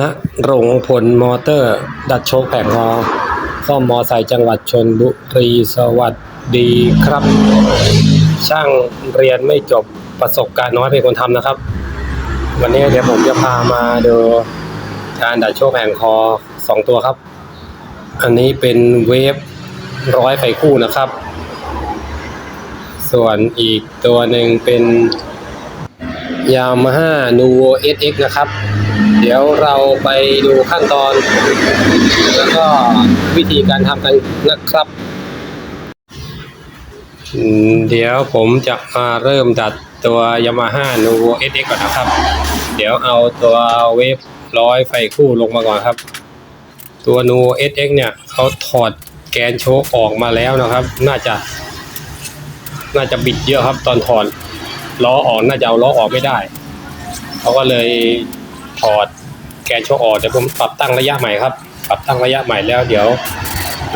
ณรงพลมอเตอร์ ดัดโชคแผงฮอซ่อมมอไซค์จังหวัดชนบุรีสวัสดีครับ ช่างเรียนไม่จบประสบการณ์น้อยเป็นคนทำนะครับ วันนี้เดี๋ยวผมจะพามาดูการดัดโชคแผงคอสองตัวครับ อันนี้เป็นเวฟร้อยไฟคู่นะครับ ส่วนอีกตัวหนึ่งเป็น ยามาฮ่านูโวเอสเอ็กนะครับ เดี๋ยวเราไปดูขั้นตอน แล้วก็วิธีการทำกันนะครับ เดี๋ยวผมจะมาเริ่มดัดตัว Yamaha n u v o SX ก่อนนะครับ เดี๋ยวเอาตัวเวฟร้อยไฟคู่ลงมาก่อนครับ ตัว n u v o SX เนี่ยเขาถอดแกนโชคออกมาแล้วนะครับ น่าจะ น่าจะบิดเยอะครับตอนถอด ล้อออกน่าจะเอาล้อออกไม่ได้เขาก็เลยถอดแกนโชคออกเดี๋ยวผมปรับตั้งระยะใหม่ครับ ปรับตั้งระยะใหม่แล้ว เดี๋ยว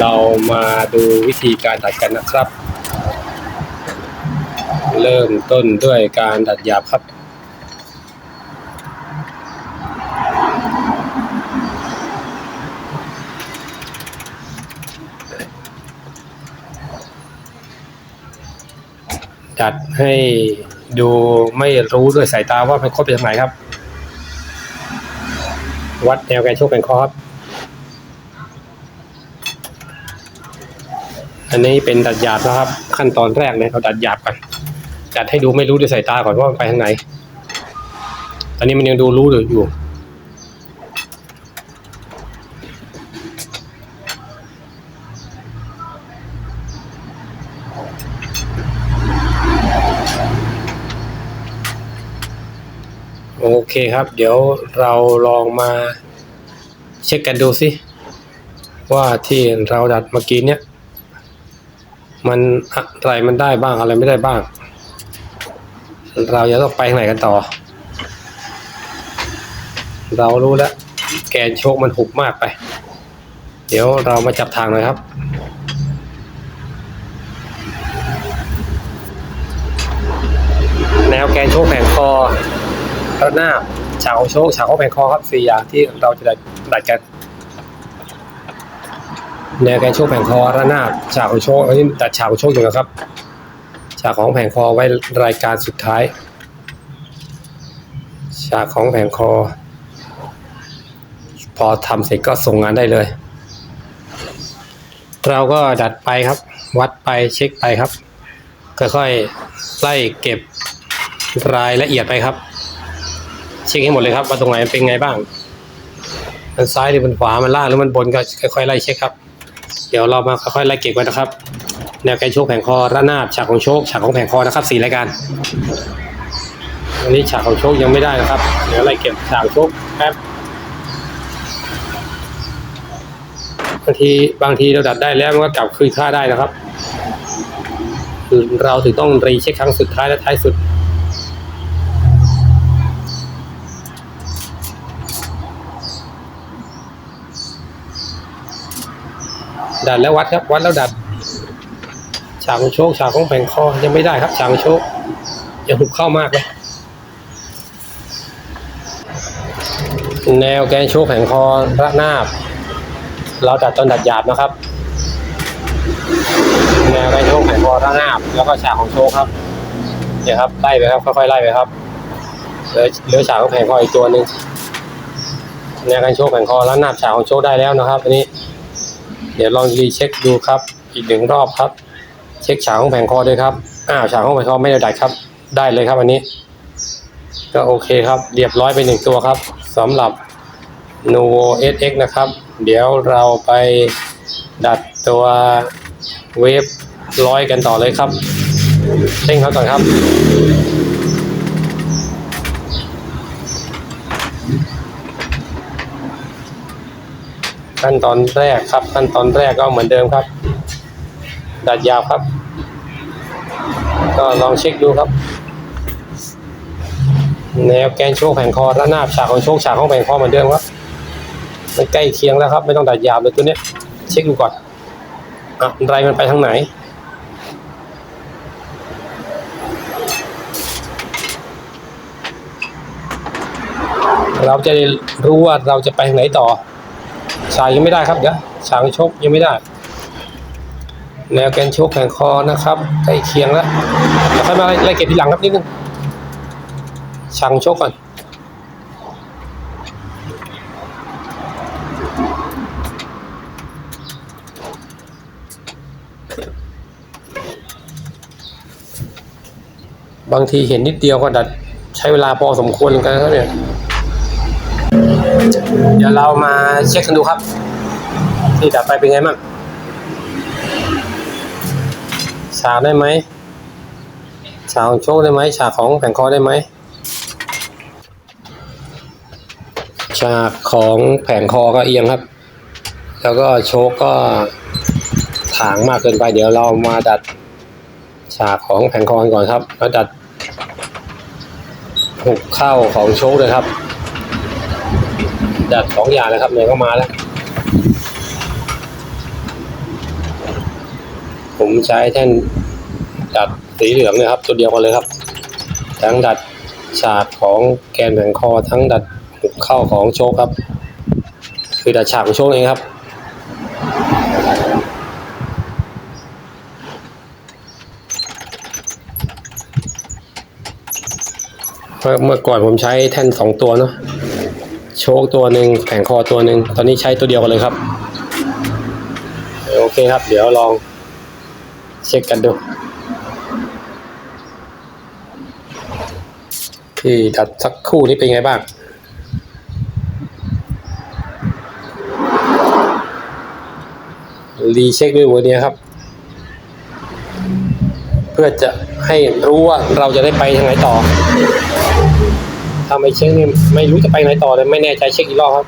เรามาดูวิธีการดัดกันนะครับ เริ่มต้นด้วยการดัดหยาบครับดัดให้ ดูไม่รู้ด้วยสายตาว่ามันครบไปทางไหนครับ วัดแนวแกนโชคแกนคอครับอันนี้เป็นดัดหยาบนะครับ ขั้นตอนแรกเนี่ยเราดัดหยาบก่อนดัดให้ดูไม่รู้ด้วยสายตาก่อนว่ามันไปทางไหน ตอนนี้มันยังดูรู้อยู่ โอเคครับ เดี๋ยวเราลองมาเช็คกันดูสิว่าที่เราดัดเมื่อกี้เนี่ย มันอะไรมันได้บ้างอะไรไม่ได้บ้าง เราจะต้องไปไหนกันต่อ เรารู้แล้ว แกนโชคมันหุบมากไป เดี๋ยวเรามาจับทางหน่อยครับ แนวแกนโชคแผงคอ ระนาบฉากของโชคฉากของแผงคอครับสี่อย่างที่เราจะดัดดัดกันแนวแกนโชคแผงคอระนาบฉากของโชคอันนี้ตัดฉากของโชคอยู่นะครับฉากของแผงคอไว้รายการสุดท้ายฉากของแผงคอ พอทำเสร็จก็ส่งงานได้เลย เราก็ดัดไปครับ วัดไปเช็คไปครับค่อยๆไล่เก็บรายละเอียดไปครับ เช็คให้หมดเลยครับว่าตรงไหนเป็นไงบ้าง มันซ้ายหรือมันขวา มันล่างหรือมันบนก็ค่อยๆไล่เช็คครับ เดี๋ยวเรามาค่อยๆไล่เก็บกันนะครับ แนวแกนโชคแผงคอระนาบฉากของโชคฉากของแผงคอนะครับสี่รายการอันนี้ฉากของโชคยังไม่ได้นะครับ เดี๋ยวไล่เก็บฉากโชคแป๊บบางทีบางทีเราดัดได้แล้วมันก็กลับคืนค่าได้นะครับ คือเราถึงต้องรีเช็คครั้งสุดท้ายและท้ายสุด ดัดแล้ววัดครับ วัดแล้วดัดฉากของโชคฉากของแผงคอยังไม่ได้ครับฉากของโชคยังหุบเข้ามากเลยแนวแกนโชคแผงคอระนาบ เราดัดตอนดัดหยาบนะครับ แนวแกนโชคแผงคอระนาบ แล้วก็ฉากของโชคครับเนี่ยครับไล่ไปครับค่อยๆไล่ไปครับเหลือเหลือฉากของแผงคออีกตัวหนึ่งแนวแกนโชคแผงคอระนาบฉากของโชคได้แล้วนะครับอันนี้ เดี๋ยวลองรีเช็คดูครับ อีกหนึ่งรอบครับ เช็คฉากของแผงคอด้วยครับอ้าวฉากของแผงคอไม่ได้ดัดครับ ได้เลยครับอันนี้ ก็โอเคครับ เรียบร้อยไปหนึ่งตัวครับสำหรับ Nuvo SX นะครับ เดี๋ยวเราไปดัดตัวเวฟร้อยกันต่อเลยครับเร่งเขาก่อนครับ ขั้นตอนแรกครับ ขั้นตอนแรกก็เหมือนเดิมครับ ดัดยาวครับ ก็ลองเช็คดูครับแนวแกนโชคแผงคอระหน้าฉากของโชคฉากของแผงคอเหมือนเดิมครับมันใกล้เคียงแล้วครับ ไม่ต้องดัดยาวเลยตัวเนี้ยเช็คดูก่อนอะไรมันไปทางไหนเราจะรู้ว่าเราจะไปทางไหนต่อากยังไม่ได้ครับเดี๋ยวฉากชกยังไม่ได้ แนวแกนชกแข่งคอนะครับใกล้เคียงแล้วเดี๋ยวค่อยมาไล่เก็บทีหลังครับนิดนึงช่างชกก่อนบางทีเห็นนิดเดียวก็ดัดใช้เวลาพอสมควรกันนะครับเนี่ย เดี๋ยวเรามาเช็คกันดูครับที่ดัดไปเป็นไงบ้างฉากได้ไหมฉากของโชคได้ไหมฉากของแผงคอได้ไหมฉากของแผงคอก็เอียงครับ แล้วก็โชคก็ถางมากเกินไป เดี๋ยวเรามาดัดฉากของแผงคอกันก่อนครับ แล้วดัดหุกเข้าของโชคเลยครับ ดัดสองอย่างนะครับเนี่ยก็มาแล้ว ผมใช้แท่นดัดสีเหลืองเนะครับ ตัวเดียวกันเลยครับ ทั้งดัดฉากของแกนแผงคอทั้งดัดหุกเข้าของโชคครับ คือดัดฉากของโชคเองครับเมื่อก่อนผมใช้แท่นสองตัวเนาะ คตัวหนึ่งแผงคอตัวหนึ่งตอนนี้ใช้ตัวเดียวกันเลยครับ โอเคครับ เดี๋ยวลองเช็คกันดู ที่ดัดสักคู่นี้เป็นไงบ้างรีเช็คด้วยหัวเนี้ยครับ เพื่อจะให้รู้ว่าเราจะได้ไปทางไหนต่อ ถ้าไม่เช็คนี่ไม่รู้จะไปไหนต่อเลยไม่แน่ใจเช็คอีกรอบครับ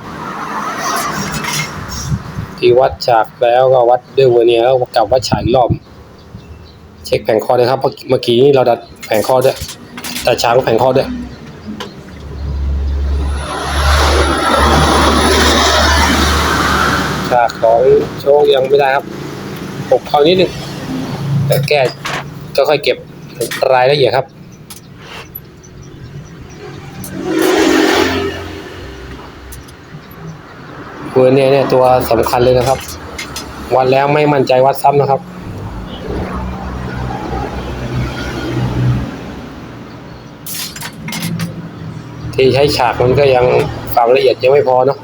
ที่วัดฉากแล้วก็วัดด้วยเวอร์เนียแล้วกลับวัดฉากรอบ เช็คแผงคอเลยครับเพราะเมื่อกี้นี้เราดัดแผงคอด้วยดัดฉากกับแผงคอด้วยฉากของโชคยังไม่ได้ครับปกเขานิดนึงแต่แก้ก็ค่อยๆเก็บรายละเอียดครับ เวอเนียเนี่ยตัวสำคัญเลยนะครับ วัดแล้วไม่มั่นใจวัดซ้ำนะครับที่ใช้ฉากมันก็ยังความละเอียดยังไม่พอเนาะ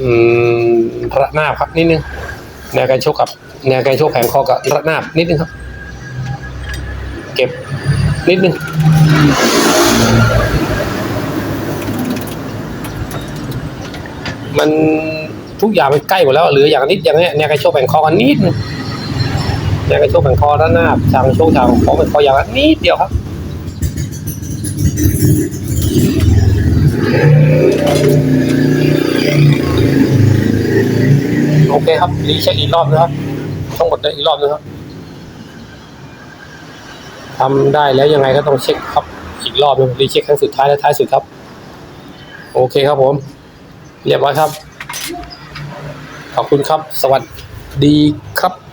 อืมระนาครับนิดนึง แนวการชกกับ แนวการชกแผงคอกับระนาบนิดนึงครับ เก็บนิดนึงมันทุกอย่างมันใกล้หมดแล้วเหลืออย่างนิดอย่างเนี้ยเนี่ยกรโชกแบ่งคอกันนิดนึงเนี่ยกรโชกแบ่งคอด้านหน้าทางโชกทางของแบ่งคออย่างนิดเดียวครับ โอเคครับรีเช็คอีกรอบนะครับทั้งหมดเลยอีกรอบนะครับทำได้แล้วยังไงก็ต้องเช็คครับ อีกรอบนึงรีเช็คครั้งสุดท้ายและท้ายสุดครับ โอเคครับผม เรียบร้อยครับ ขอบคุณครับ สวัสดีครับ